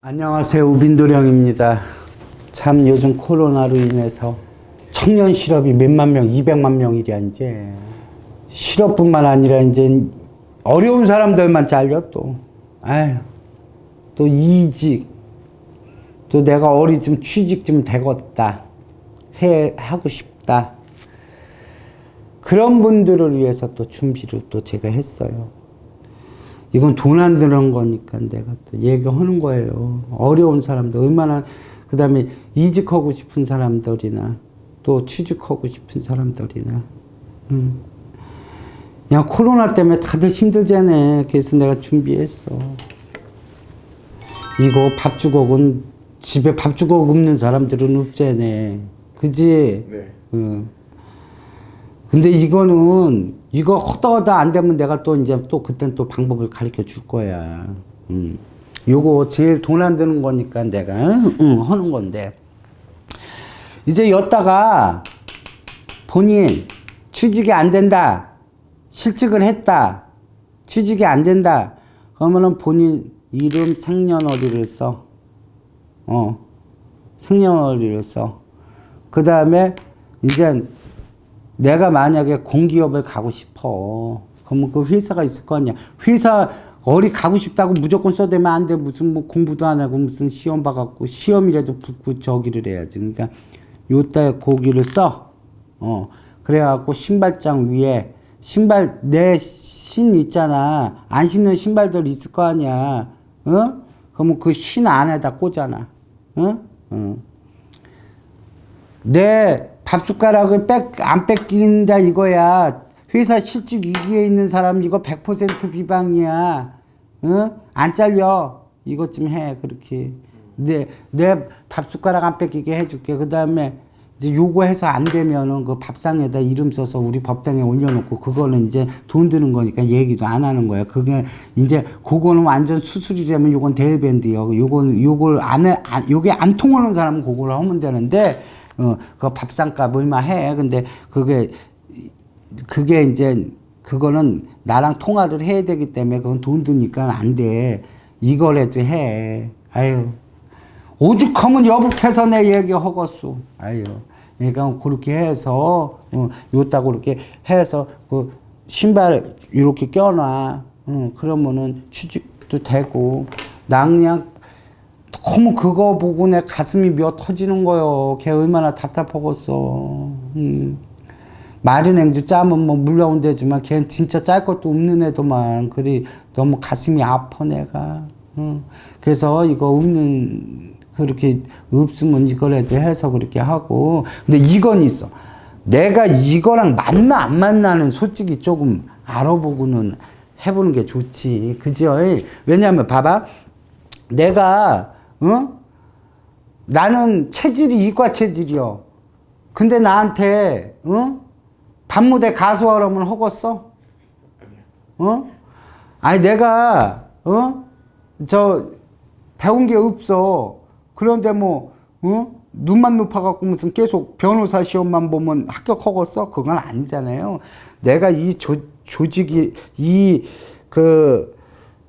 안녕하세요. 우빈도령입니다. 참 요즘 코로나로 인해서 청년 실업이 몇만 명, 200만 명이랴 이제. 실업뿐만 아니라 이제 어려운 사람들만 잘려 또. 아유. 또 이직. 또 내가 어리 좀 취직 좀 되겠다. 해 하고 싶다. 그런 분들을 위해서 또 준비를 또 제가 했어요. 이건 돈안 드는 거니까 내가 또 얘기하는 거예요. 어려운 사람들, 얼마나, 그 다음에 이직하고 싶은 사람들이나, 또 취직하고 싶은 사람들이나, 음. 야, 코로나 때문에 다들 힘들잖아. 그래서 내가 준비했어. 이거 밥 주걱은 집에 밥 주걱 없는 사람들은 없잖아. 그지? 네. 응. 근데 이거는 이거 허다허다 안 되면 내가 또 이제 또 그땐 또 방법을 가르쳐 줄 거야. 음. 요거 제일 돈 안 드는 거니까 내가 응, 응, 하는 건데 이제 였다가 본인 취직이 안 된다 실직을 했다 취직이 안 된다 그러면은 본인 이름 생년월일을 써. 어 생년월일을 써. 그 다음에 이제 내가 만약에 공기업을 가고 싶어. 그러면 그 회사가 있을 거 아니야. 회사 어디 가고 싶다고 무조건 써대면 안 돼. 무슨 뭐 공부도 안 하고 무슨 시험 봐갖고 시험이라도 붙고 저기를 해야지. 그러니까 요때 고기를 써. 어. 그래갖고 신발장 위에 신발 내 신 있잖아. 안 신는 신발들 있을 거 아니야. 어? 그러면 그 신 안에다 꽂아놔. 어? 어. 내 밥 숟가락을 뺏, 안 뺏긴다 이거야. 회사 실직 위기에 있는 사람 이거 100% 비방이야. 어? 안 잘려. 이것 좀 해, 그렇게. 내, 내 밥 숟가락 안 뺏기게 해줄게. 그 다음에 이제 요거 해서 안 되면은 그 밥상에다 이름 써서 우리 법당에 올려놓고 그거는 이제 돈 드는 거니까 얘기도 안 하는 거야. 그게 이제 그거는 완전 수술이라면 요건 데일밴드요. 요건 요걸 안 해, 안, 요게 안 통하는 사람은 그걸 하면 되는데 어, 그 밥상값 얼마 해. 근데 그게 그게 이제 그거는 나랑 통화를 해야 되기 때문에 그건 돈 드니까 안 돼. 이거라도 해. 아유. 오죽하면 여북해서 내 얘기 허겄소. 아유. 그러니까 그렇게 해서 어, 요따 그렇게 해서 그 신발 이렇게 껴놔. 어, 그러면은 취직도 되고 나 그냥 너무 그거 보고 내 가슴이 며 터지는 거요. 걔 얼마나 답답하겠어. 음. 마른 행주 짜면 뭐 물러온 데지만 걔는 진짜 짤 것도 없는 애도만. 그리 너무 가슴이 아파 내가. 응. 그래서 이거 없는 그렇게 없으면 이거라도 해서 그렇게 하고. 근데 이건 있어. 내가 이거랑 맞나 안 맞나는 솔직히 조금 알아보고는 해보는 게 좋지. 그죠? 왜냐면 봐봐. 내가 어? 나는 체질이 이과 체질이요. 근데 나한테 어? 반무대 가수하라면 허겄어? 어? 아니 내가 어? 저 배운 게 없어. 그런데 뭐 어? 눈만 높아갖고 무슨 계속 변호사 시험만 보면 합격하겠어? 그건 아니잖아요. 내가 이 조, 조직이 이 그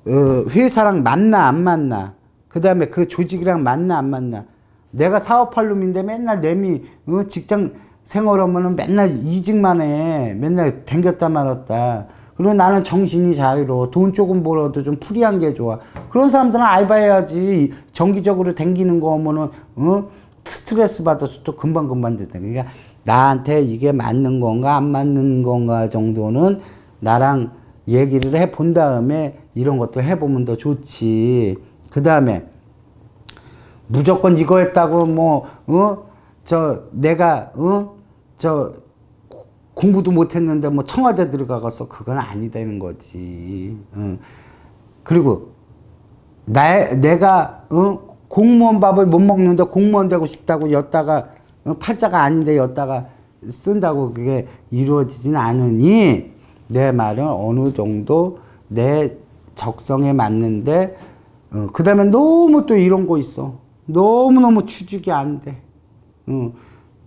어, 회사랑 맞나 안 맞나? 그 다음에 그 조직이랑 맞나 안 맞나? 내가 사업할 놈인데 맨날 내미 어, 직장 생활하면은 맨날 이직만 해. 맨날 댕겼다 말았다. 그리고 나는 정신이 자유로워. 돈 조금 벌어도 좀 프리한 게 좋아. 그런 사람들은 알바해야지. 정기적으로 댕기는 거 하면은, 어? 스트레스 받아서 또 금방금방 됐다. 그러니까 나한테 이게 맞는 건가 안 맞는 건가 정도는 나랑 얘기를 해 본 다음에 이런 것도 해보면 더 좋지. 그 다음에 무조건 이거 했다고 뭐, 어? 저, 내가, 어? 저, 공부도 못 했는데 뭐 청와대 들어가서 그건 아니다는 거지. 어. 그리고 나 내가 어? 공무원 밥을 못 먹는데 공무원 되고 싶다고 였다가 어? 팔자가 아닌데 였다가 쓴다고 그게 이루어지진 않으니 내 말은 어느 정도 내 적성에 맞는데 어, 그 다음에 너무 또 이런 거 있어. 너무너무 취직이 안 돼. 어,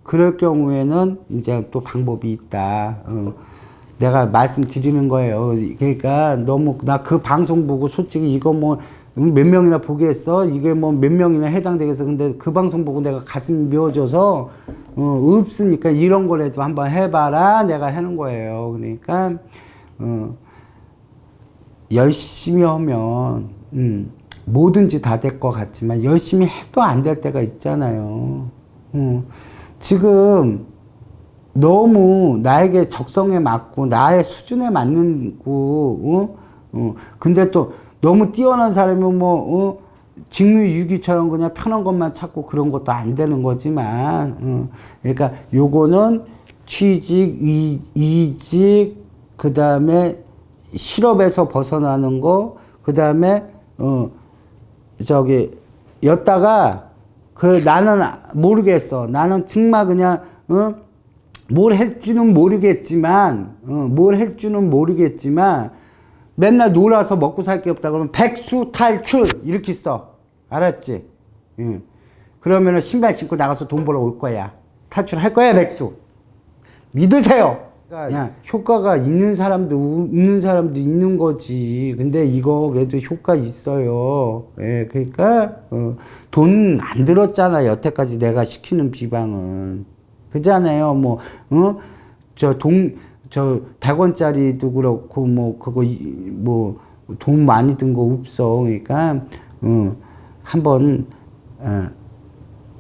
그럴 경우에는 이제 또 방법이 있다. 어, 내가 말씀드리는 거예요. 그러니까 너무 나 그 방송 보고 솔직히 이거 뭐 음, 몇 명이나 보겠어? 이게 뭐 몇 명이나 해당되겠어? 근데 그 방송 보고 내가 가슴이 미어져서 어, 없으니까 이런 거라도 한번 해봐라 내가 하는 거예요. 그러니까 어, 열심히 하면 음, 뭐든지 다 될 것 같지만 열심히 해도 안 될 때가 있잖아요. 어, 지금 너무 나에게 적성에 맞고 나의 수준에 맞는 거, 어? 어. 근데 또 너무 뛰어난 사람이면 뭐, 어? 직무유기처럼 그냥 편한 것만 찾고 그런 것도 안 되는 거지만, 어. 그러니까 요거는 취직, 이, 이직, 그 다음에 실업에서 벗어나는 거, 그 다음에, 어, 저기, 였다가, 그, 나는 모르겠어. 나는 정말 그냥, 어? 뭘 할지는 모르겠지만, 어, 뭘 할지는 모르겠지만, 맨날 놀아서 먹고 살 게 없다 그러면 백수 탈출! 이렇게 써. 알았지? 응. 그러면은 신발 신고 나가서 돈 벌어 올 거야. 탈출할 거야, 백수. 믿으세요! 그냥 효과가 있는 사람도 없는 사람도 있는 거지. 근데 이거 그래도 효과 있어요. 예, 그러니까 어, 돈안 들었잖아. 여태까지 내가 시키는 비방은. 그잖아요. 뭐, 어? 저 동, 저 100원짜리도 그렇고, 뭐, 그거, 이- 뭐, 돈 많이 든 거 없어. 그러니까, 어, 한번, 어,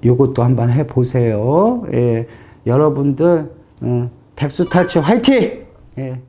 요것도 한번 해 보세요. 예, 여러분들, 어, 백수 탈출 화이팅! 예.